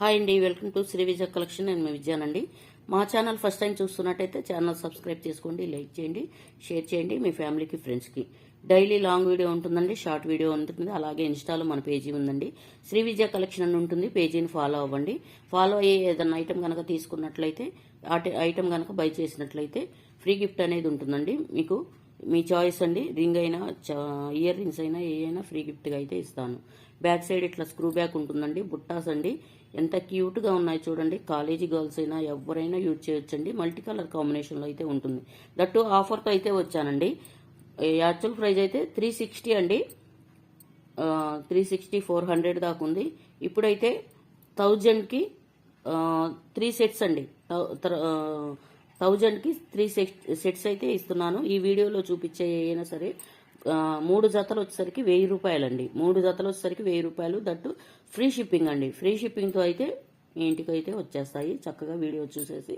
Hi అండి welcome to Sri Vijaya collection. నేను మీ విజయానండి. మా ఛానల్ ఫస్ట్ టైం చూస్తున్నట్టయితే ఛానల్ సబ్స్క్రైబ్ చేసుకోండి లైక్ చేయండి షేర్ చేయండి మీ ఫ్యామిలీకి ఫ్రెండ్స్కి డైలీ లాంగ్ వీడియో ఉంటుందండి షార్ట్ వీడియో ఉంటుంది. అలాగే ఇన్స్టాలో మన పేజీ ఉందండి. శ్రీ విజయ కలెక్షన్ అని ఉంటుంది పేజీని ఫాలో అవ్వండి. ఫాలో అయ్యి ఏదైనా ఐటమ్ కనుక తీసుకున్నట్లయితే ఆ ఐటమ్ కనుక బై చేసినట్లయితే ఫ్రీ గిఫ్ట్ అనేది ఉంటుందండి. మీకు మీ చాయిస్ అండి రింగ్ అయినా ఇయర్ రింగ్స్ అయినా ఏ అయినా ఫ్రీ గిఫ్ట్గా అయితే ఇస్తాను. బ్యాక్ సైడ్ ఇట్లా స్క్రూ బ్యాక్ ఉంటుందండి బుట్టాస్ అండి. ఎంత క్యూట్గా ఉన్నాయి చూడండి. కాలేజీ గర్ల్స్ అయినా ఎవరైనా యూజ్ చేయొచ్చండి. మల్టీ కలర్ కాంబినేషన్లో అయితే ఉంటుంది. దట్టు ఆఫర్తో అయితే వచ్చానండి. యాక్చువల్ ప్రైజ్ అయితే త్రీ సిక్స్టీ అండి. త్రీ సిక్స్టీ ఫోర్ హండ్రెడ్ దాకా ఉంది. ఇప్పుడైతే థౌజండ్కి త్రీ సెట్స్ అండి. థౌజండ్కి త్రీ సెట్స్ అయితే ఇస్తున్నాను. ఈ వీడియోలో చూపించే అయినా సరే మూడు జతలు వచ్చేసరికి వెయ్యి రూపాయలండి. మూడు జతలు వచ్చేసరికి వెయ్యి రూపాయలు. దట్టు ఫ్రీ షిప్పింగ్ అండి. ఫ్రీ షిప్పింగ్తో అయితే మీ ఇంటికి అయితే వచ్చేస్తాయి. చక్కగా వీడియో చూసేసి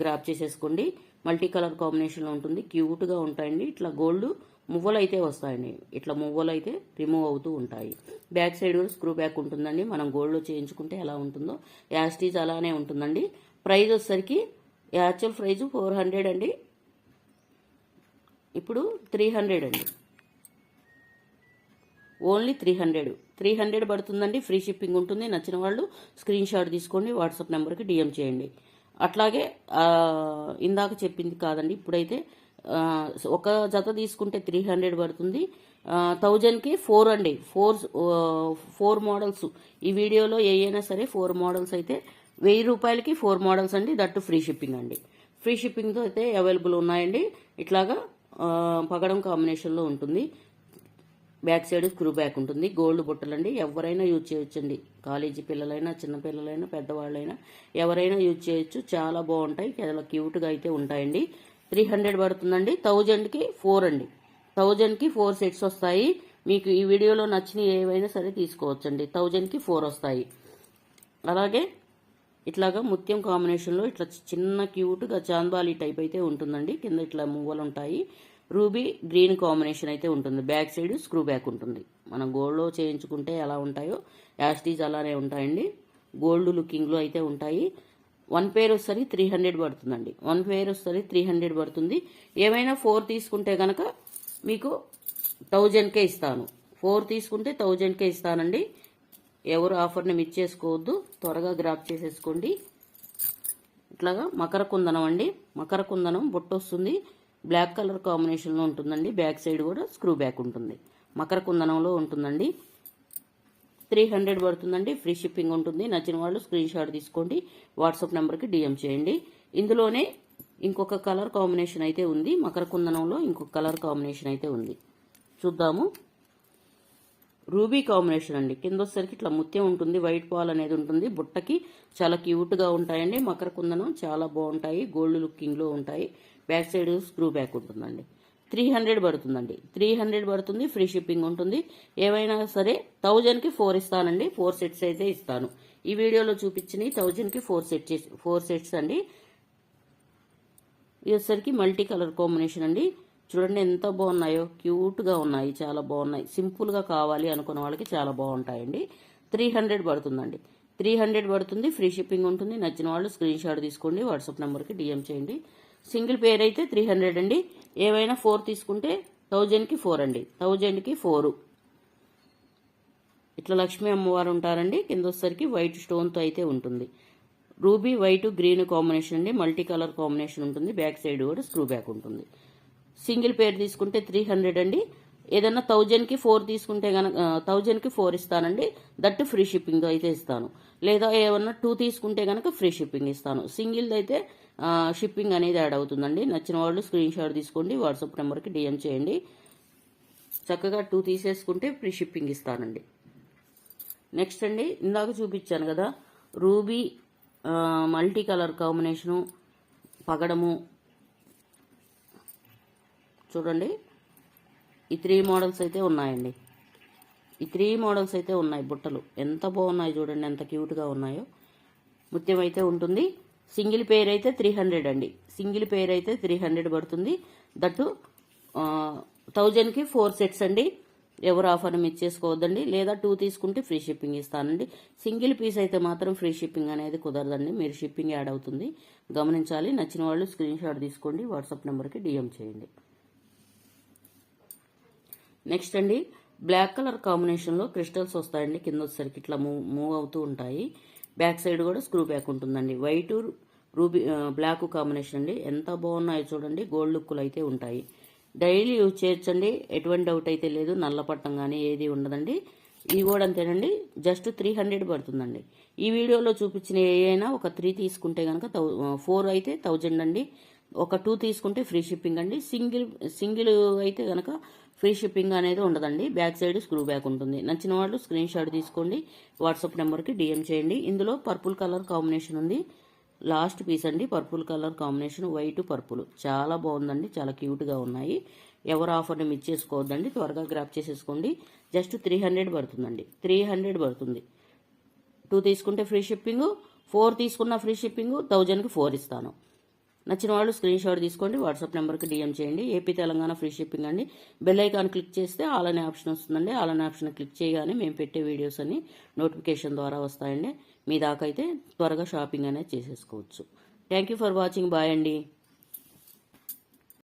గ్రాప్ చేసేసుకోండి. మల్టీ కలర్ కాంబినేషన్లో ఉంటుంది. క్యూట్గా ఉంటాయండి. ఇట్లా గోల్డ్ మువ్వలు అయితే వస్తాయండి. ఇట్లా మువ్వలు అయితే రిమూవ్ అవుతూ ఉంటాయి. బ్యాక్ సైడ్ కూడా స్క్రూ బ్యాక్ ఉంటుందండి. మనం గోల్డ్లో చేయించుకుంటే ఎలా ఉంటుందో. యాస్టీజ్ అలానే ఉంటుందండి. ప్రైజ్ వచ్చేసరికి యాక్చువల్ ప్రైజ్ ఫోర్ హండ్రెడ్ అండి. ఇప్పుడు త్రీ హండ్రెడ్ అండి. Only three hundred three hundred పడుతుందండి ఫ్రీ షిప్పింగ్ ఉంటుంది. నచ్చిన వాళ్ళు స్క్రీన్ షాట్ తీసుకోండి వాట్సాప్ నెంబర్కి డిఎం చేయండి. అట్లాగే ఇందాక చెప్పింది కాదండి ఇప్పుడైతే ఒక జత తీసుకుంటే త్రీ హండ్రెడ్ పడుతుంది. థౌజండ్కి ఫోర్ అండి. ఫోర్ ఫోర్ మోడల్స్ ఈ వీడియోలో ఏ అయినా సరే ఫోర్ మోడల్స్ అయితే వెయ్యి రూపాయలకి ఫోర్ మోడల్స్ అండి. దట్టు ఫ్రీ షిప్పింగ్ అండి. ఫ్రీ షిప్పింగ్తో అయితే అవైలబుల్ ఉన్నాయండి. ఇట్లాగా పగడం కాంబినేషన్లో ఉంటుంది. బ్యాక్ సైడ్ స్క్రూ బ్యాక్ ఉంటుంది. గోల్డ్ బుట్టలండి. ఎవరైనా యూజ్ చేయొచ్చండి. కాలేజీ పిల్లలైనా చిన్నపిల్లలైనా పెద్దవాళ్ళైనా ఎవరైనా యూజ్ చేయొచ్చు. చాలా బాగుంటాయి. చాలా క్యూట్గా అయితే ఉంటాయండి. త్రీ హండ్రెడ్ పడుతుందండి. థౌజండ్కి ఫోర్ అండి. థౌజండ్కి ఫోర్ సెట్స్ వస్తాయి. మీకు ఈ వీడియోలో నచ్చిన ఏవైనా సరే తీసుకోవచ్చండి. థౌజండ్కి ఫోర్ వస్తాయి. అలాగే ఇట్లాగా ముత్యం కాంబినేషన్లో ఇట్లా చిన్న క్యూట్గా చాందాలి టైప్ అయితే ఉంటుందండి. కింద ఇట్లా మువ్వలు ఉంటాయి రూబీ గ్రీన్ కాంబినేషన్ అయితే ఉంటుంది. బ్యాక్ సైడ్ స్క్రూ బ్యాక్ ఉంటుంది. మనం గోల్డ్లో చేయించుకుంటే ఎలా ఉంటాయో యాస్టీజ్ అలానే ఉంటాయండి. గోల్డ్ లుకింగ్లో అయితే ఉంటాయి. వన్ పేర్ వస్తుంది త్రీ హండ్రెడ్ పడుతుందండి. వన్ పేర్ వస్తుంది త్రీ హండ్రెడ్ పడుతుంది. ఏమైనా ఫోర్ తీసుకుంటే కనుక మీకు థౌజండ్కే ఇస్తాను. ఫోర్ తీసుకుంటే థౌజండ్కే ఇస్తానండి. ఎవరు ఆఫర్ని మిస్ చేసుకోవద్దు. త్వరగా గ్రాప్ చేసేసుకోండి. ఇట్లాగా మకర కుందనం అండి. మకర కుందనం బొట్టు వస్తుంది. బ్లాక్ కలర్ కాంబినేషన్లో ఉంటుందండి. బ్యాక్ సైడ్ కూడా స్క్రూ బ్యాక్ ఉంటుంది. మకర కుందనంలో ఉంటుందండి. త్రీ హండ్రెడ్ పడుతుందండి. ఫ్రీ షిప్పింగ్ ఉంటుంది. నచ్చిన వాళ్ళు స్క్రీన్ షాట్ తీసుకోండి. వాట్సాప్ నెంబర్కి డిఎం చేయండి. ఇందులోనే ఇంకొక కలర్ కాంబినేషన్ అయితే ఉంది. మకర కుందనంలో ఇంకొక కలర్ కాంబినేషన్ అయితే ఉంది. చూద్దాము. రూబీ కాంబినేషన్ అండి. కింద వచ్చేసరికి ఇట్లా ముత్యం ఉంటుంది వైట్ పాల్ అనేది ఉంటుంది. బుట్టకి చాలా క్యూట్గా ఉంటాయండి. మకర కుందనం చాలా బాగుంటాయి. గోల్డ్ లుకింగ్లో ఉంటాయి. బ్యాక్ సైడ్ స్క్రూ బ్యాక్ ఉంటుందండి. త్రీ హండ్రెడ్ పడుతుందండి. త్రీ హండ్రెడ్ పడుతుంది. ఫ్రీ షిప్పింగ్ ఉంటుంది. ఏవైనా సరే థౌజండ్కి ఫోర్ ఇస్తానండి. ఫోర్ సెట్స్ అయితే ఇస్తాను. ఈ వీడియోలో చూపించినవి థౌజండ్కి ఫోర్ సెట్ ఫోర్ సెట్స్ అండి. ఇది వచ్చేసరికి మల్టీ కలర్ కాంబినేషన్ అండి. చూడండి ఎంత బాగున్నాయో క్యూట్గా ఉన్నాయి చాలా బాగున్నాయి. సింపుల్గా కావాలి అనుకున్న వాళ్ళకి చాలా బాగుంటాయండి. త్రీ హండ్రెడ్ పడుతుందండి. త్రీ హండ్రెడ్ పడుతుంది ఫ్రీ షిప్పింగ్ ఉంటుంది. నచ్చిన వాళ్ళు స్క్రీన్ షాట్ తీసుకోండి వాట్సాప్ నెంబర్కి డిఎం చేయండి. సింగిల్ పేర్ అయితే త్రీ హండ్రెడ్ అండి. ఏవైనా ఫోర్ తీసుకుంటే థౌజండ్కి ఫోర్ అండి. థౌజండ్కి ఫోరు. ఇట్లా లక్ష్మీ అమ్మవారు ఉంటారండి. కింద వచ్చేసరికి వైట్ స్టోన్తో అయితే ఉంటుంది. రూబీ వైట్ గ్రీన్ కాంబినేషన్ అండి. మల్టీ కలర్ కాంబినేషన్ ఉంటుంది. బ్యాక్ సైడ్ కూడా స్క్రూ బ్యాక్ ఉంటుంది. సింగిల్ పేర్ తీసుకుంటే త్రీ హండ్రెడ్ అండి. ఏదన్నా థౌజండ్కి ఫోర్ తీసుకుంటే కనుక థౌజండ్కి ఫోర్ ఇస్తానండి. దట్ ఫ్రీ షిప్పింగ్ అయితే ఇస్తాను. లేదా ఏమన్నా టూ తీసుకుంటే కనుక ఫ్రీ షిప్పింగ్ ఇస్తాను. సింగిల్ అయితే షిప్పింగ్ అనేది యాడ్ అవుతుందండి. నచ్చిన వాళ్ళు స్క్రీన్ షాట్ తీసుకోండి వాట్సాప్ నెంబర్కి డిఎం చేయండి. చక్కగా టూ తీసేసుకుంటే ఫ్రీ షిప్పింగ్ ఇస్తానండి. నెక్స్ట్ అండి ఇందాక చూపించాను కదా రూబీ మల్టీ కలర్ కాంబినేషను పగడము చూడండి. ఈ త్రీ మోడల్స్ అయితే ఉన్నాయండి. ఈ త్రీ మోడల్స్ అయితే ఉన్నాయి బుట్టలు. ఎంత బాగున్నాయి చూడండి ఎంత క్యూట్గా ఉన్నాయో. ముత్యం అయితే ఉంటుంది. సింగిల్ పేర్ అయితే త్రీ హండ్రెడ్ అండి. సింగిల్ పేర్ అయితే త్రీ హండ్రెడ్ పడుతుంది. దట్టు థౌజండ్కి ఫోర్ సెట్స్ అండి. ఎవరు ఆఫర్ మిస్ చేసుకోవద్దండి. లేదా టూ తీసుకుంటే ఫ్రీ షిప్పింగ్ ఇస్తానండి. సింగిల్ పీస్ అయితే మాత్రం ఫ్రీ షిప్పింగ్ అనేది కుదరదండి. మీరు షిప్పింగ్ యాడ్ అవుతుంది. గమనించాలి. నచ్చిన వాళ్ళు స్క్రీన్ షాట్ తీసుకోండి. వాట్సాప్ నెంబర్కి డిఎం చేయండి. నెక్స్ట్ అండి బ్లాక్ కలర్ కాంబినేషన్లో క్రిస్టల్స్ వస్తాయండి. కింద వచ్చేసరికి ఇట్లా మూవ్ మూవ్ అవుతూ ఉంటాయి. బ్యాక్ సైడ్ కూడా స్క్రూ బ్యాక్ ఉంటుందండి. వైట్ రూబీ బ్లాక్ కాంబినేషన్ అండి. ఎంత బాగున్నాయో చూడండి. గోల్డ్ లుక్కులు అయితే ఉంటాయి. డైలీ యూజ్ చేయొచ్చండి. ఎటువంటి డౌట్ అయితే లేదు. నల్ల పట్టం కానీ ఏది ఉండదండి. ఇవి కూడా అంతేనండి. జస్ట్ త్రీ హండ్రెడ్ పడుతుందండి. ఈ వీడియోలో చూపించిన ఏ అయినా ఒక త్రీ తీసుకుంటే కనుక ఫోర్ అయితే థౌజండ్ అండి. ఒక టూ తీసుకుంటే ఫ్రీ షిప్పింగ్ అండి. సింగిల్ సింగిల్ అయితే కనుక ఫ్రీ షిప్పింగ్ అనేది ఉండదండి. బ్యాక్ సైడ్ స్క్రూ బ్యాక్ ఉంటుంది. నచ్చిన వాళ్ళు స్క్రీన్ షాట్ తీసుకోండి. వాట్సాప్ నెంబర్కి డిఎం చేయండి. ఇందులో పర్పుల్ కలర్ కాంబినేషన్ ఉంది. లాస్ట్ పీస్ అండి. Purple colour combination white purple. చాలా బాగుందండి. చాలా క్యూట్గా ఉన్నాయి. ఎవరు ఆఫర్ని మిస్ చేసుకోవద్దండి. త్వరగా గ్రాప్ చేసేసుకోండి. జస్ట్ త్రీ హండ్రెడ్ పడుతుందండి. త్రీ హండ్రెడ్ పడుతుంది. టూ తీసుకుంటే ఫ్రీ షిప్పింగ్ ఫోర్ తీసుకున్న ఫ్రీ షిప్పింగ్ థౌజండ్కి ఫోర్ ఇస్తాను. నచ్చిన వాళ్ళు స్క్రీన్ షాట్ తీసుకోండి వాట్సాప్ నెంబర్కి డిఎం చేయండి. ఏపీ తెలంగాణ ఫ్రీ షిప్పింగ్ అండి. బెల్ ఐకాన్ క్లిక్ చేస్తే ఆల్ అనే ఆప్షన్ వస్తుందండి. ఆల్ అనే ఆప్షన్ క్లిక్ చేయగానే మేము పెట్టే వీడియోస్ అన్ని నోటిఫికేషన్ ద్వారా వస్తాయండి. మీ దాకైతే త్వరగా షాపింగ్ అనేది చేసేసుకోవచ్చు. Thank you for watching bye అండి.